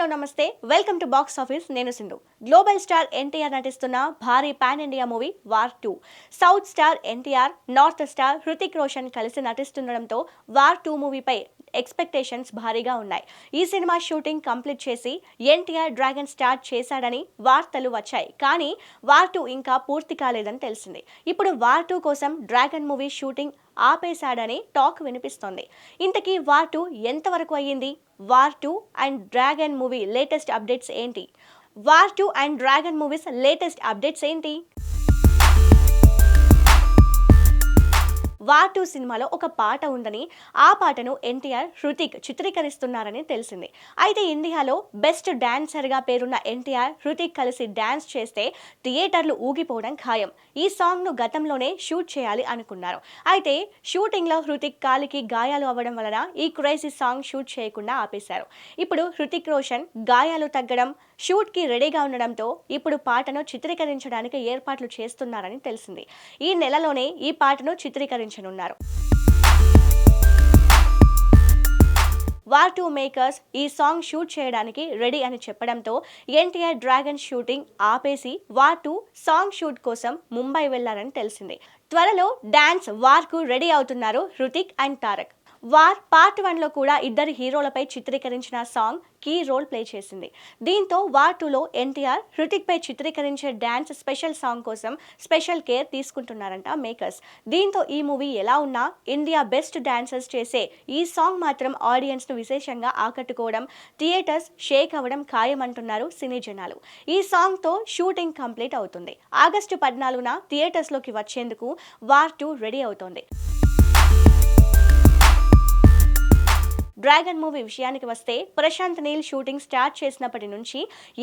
Hello నమస్తే. Welcome to box office నేను Sindhu. Global star NTR నటిస్తున్న భారీ pan India movie war two south star NTR north star Hrithik Roshan కలిసి నటిస్తుండడంతో war two మూవీపై ఎక్స్పెక్టేషన్స్ భారీగా ఉన్నాయి. ఈ సినిమా షూటింగ్ కంప్లీట్ చేసి ఎన్టీఆర్ డ్రాగన్ స్టార్ట్ చేశాడని వార్తలు వచ్చాయి. కానీ వార్ టూ ఇంకా పూర్తి కాలేదని తెలిసింది. ఇప్పుడు వార్ టూ కోసం డ్రాగన్ మూవీ షూటింగ్ ఆపేశాడని టాక్ వినిపిస్తోంది. ఇంతకీ వార్ టూ ఎంతవరకు అయ్యింది? War two and dragon movie latest updates ఏంటి? War two and dragon movies latest updates ఏంటి? వార్ టూ సినిమాలో ఒక పాట ఉందని ఆ పాటను ఎన్టీఆర్ హృతిక్ చిత్రీకరిస్తున్నారని తెలిసింది. అయితే ఇండియాలో బెస్ట్ డాన్సర్గా పేరున్న ఎన్టీఆర్ హృతిక్ కలిసి డాన్స్ చేస్తే థియేటర్లు ఊగిపోవడం ఖాయం. ఈ సాంగ్ను గతంలోనే షూట్ చేయాలి అనుకున్నారు. అయితే షూటింగ్లో హృతిక్ కాలికి గాయాలు అవ్వడం వలన ఈ క్రేజీ సాంగ్ షూట్ చేయకుండా ఆపేశారు. ఇప్పుడు హృతిక్ రోషన్ గాయాలు తగ్గడం షూట్కి రెడీగా ఉండడంతో ఇప్పుడు పాటను చిత్రీకరించడానికి ఏర్పాట్లు చేస్తున్నారని తెలిసింది. ఈ నెలలోనే ఈ పాటను ప్రకటించనున్నారు వార్ టూ మేకర్స్ ఈ సాంగ్ షూట్ చేయడానికి రెడీ అని చెప్పడంతో ఎన్టీఆర్ డ్రాగన్ షూటింగ్ ఆపేసి వార్ టూ సాంగ్ షూట్ కోసం ముంబై వెళ్ళారని తెలిసింది. త్వరలో డాన్స్ వార్కు రెడీ అవుతున్నారు Hrithik and Tarak. War part వన్లో కూడా ఇద్దరు హీరోలపై చిత్రీకరించిన సాంగ్ కీ రోల్ ప్లే చేసింది. దీంతో వార్ టూలో ఎన్టీఆర్ హృతిక్పై చిత్రీకరించే డ్యాన్స్ స్పెషల్ సాంగ్ కోసం స్పెషల్ కేర్ తీసుకుంటున్నారంట మేకర్స్ దీంతో ఈ మూవీ ఎలా ఉన్నా ఇండియా బెస్ట్ డ్యాన్సర్స్ చేసే ఈ సాంగ్ మాత్రం ఆడియన్స్ను విశేషంగా ఆకట్టుకోవడం థియేటర్స్ షేక్ అవ్వడం ఖాయమంటున్నారు సినీ జనాలు. ఈ సాంగ్తో షూటింగ్ కంప్లీట్ అవుతుంది. ఆగస్టు పద్నాలుగున థియేటర్స్లోకి వచ్చేందుకు వార్ టూ రెడీ అవుతోంది. డ్రాగన్ మూవీ విషయానికి వస్తే ప్రశాంత్ నీల్ షూటింగ్ స్టార్ట్ చేసినప్పటి నుంచి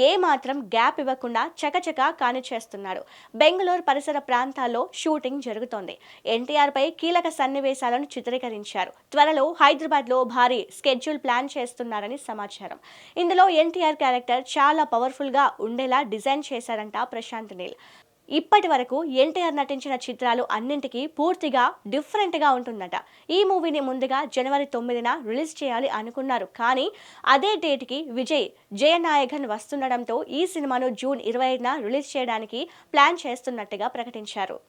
ఏ మాత్రం గ్యాప్ ఇవ్వకుండా చకచక కానిచేస్తున్నాడు బెంగళూరు పరిసర ప్రాంతాల్లో షూటింగ్ జరుగుతోంది. ఎన్టీఆర్ పై కీలక సన్నివేశాలను చిత్రీకరించారు. త్వరలో హైదరాబాద్లో భారీ స్కెడ్యూల్ ప్లాన్ చేస్తున్నారని సమాచారం. ఇందులో ఎన్టీఆర్ క్యారెక్టర్ చాలా పవర్ఫుల్గా ఉండేలా డిజైన్ చేశారంట ప్రశాంత్ నీల్. ఇప్పటి వరకు ఎన్టీఆర్ నటించిన చిత్రాలు అన్నింటికీ పూర్తిగా డిఫరెంట్గా ఉంటుందట. ఈ మూవీని ముందుగా జనవరి తొమ్మిదిన రిలీజ్ చేయాలి అనుకున్నారు. కానీ అదే డేట్కి విజయ్ జయనాయకన్ వస్తుండడంతో ఈ సినిమాను జూన్ ఇరవై ఐదున రిలీజ్ చేయడానికి ప్లాన్ చేస్తున్నట్టుగా ప్రకటించారు.